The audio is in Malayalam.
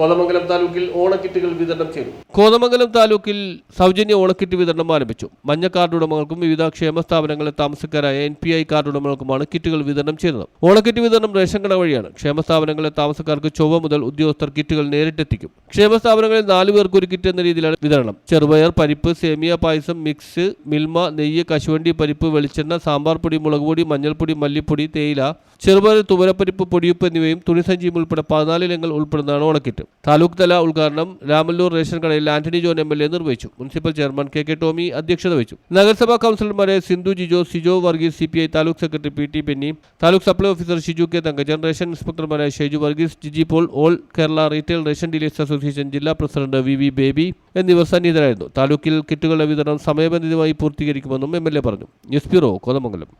Kothamangalam താലൂക്കിൽ ഓണക്കിറ്റുകൾ വിതരണം ചെയ്തു. കോതമംഗലം താലൂക്കിൽ സൗജന്യ ഓണക്കിറ്റ് വിതരണം ആരംഭിച്ചു. മഞ്ഞ കാർഡ് ഉടമകൾക്കും വിവിധ ക്ഷേമ സ്ഥാപനങ്ങളിലെ താമസക്കാരായ എൻ പി ഐ കാർഡ് ഉടമകൾക്കുമാണ് കിറ്റുകൾ വിതരണം ചെയ്തത്. ഓണക്കിറ്റ് വിതരണം റേഷൻ കട വഴിയാണ്. ക്ഷേമ സ്ഥാപനങ്ങളിലെ താമസക്കാർക്ക് ചൊവ്വ മുതൽ ഉദ്യോഗസ്ഥർ കിറ്റുകൾ നേരിട്ടെത്തിക്കും. ക്ഷേമ സ്ഥാപനങ്ങളിൽ നാലു പേർക്ക് ഒരു കിറ്റ് എന്ന രീതിയിലാണ് വിതരണം. ചെറുപയർ പരിപ്പ് സേമിയ പായസം മിക്സ് മിൽമ നെയ്യ് കശുവണ്ടി പരിപ്പ് വെളിച്ചെണ്ണ സാമ്പാർ പൊടി മുളക് പൊടി മഞ്ഞൾപ്പൊടി മല്ലിപ്പൊടി തേയില ചെറുപയർ തുവരപ്പരിപ്പ് പൊടിയുപ്പ് എന്നിവയും തുണിസഞ്ചിയും ഉൾപ്പെടെ പതിനാല് ഇനങ്ങൾ ഉൾപ്പെടുന്നതാണ് ഓണക്കിറ്റ്. താലൂക്ക് തല ഉദ്ഘാടനം രാമല്ലൂർ റേഷൻ കടയിൽ Antony John M L A നിർവഹിച്ചു. Municipal chairman K K Tomy അധ്യക്ഷത വഹിച്ചു. നഗരസഭാ കൗൺസിലർമാരെ Sindhu Jijo Sijo Varghese C P I taluk secretary P T Penny taluk supply officer Shiju K Thankajan ration ഇൻസ്പെക്ടർമാരായ Sheju Varghese Jiji Paul all Kerala retail ration dealers association ജില്ലാ പ്രസിഡന്റ് വി വി ബേബി എന്നിവർ സന്നിഹിതരായിരുന്നു. താലൂക്കിൽ കിറ്റുകളുടെ വിതരണം സമയബന്ധിതമായി പൂർത്തീകരിക്കുമെന്നും എം എൽ എ പറഞ്ഞു. News bureau Kothamangalam.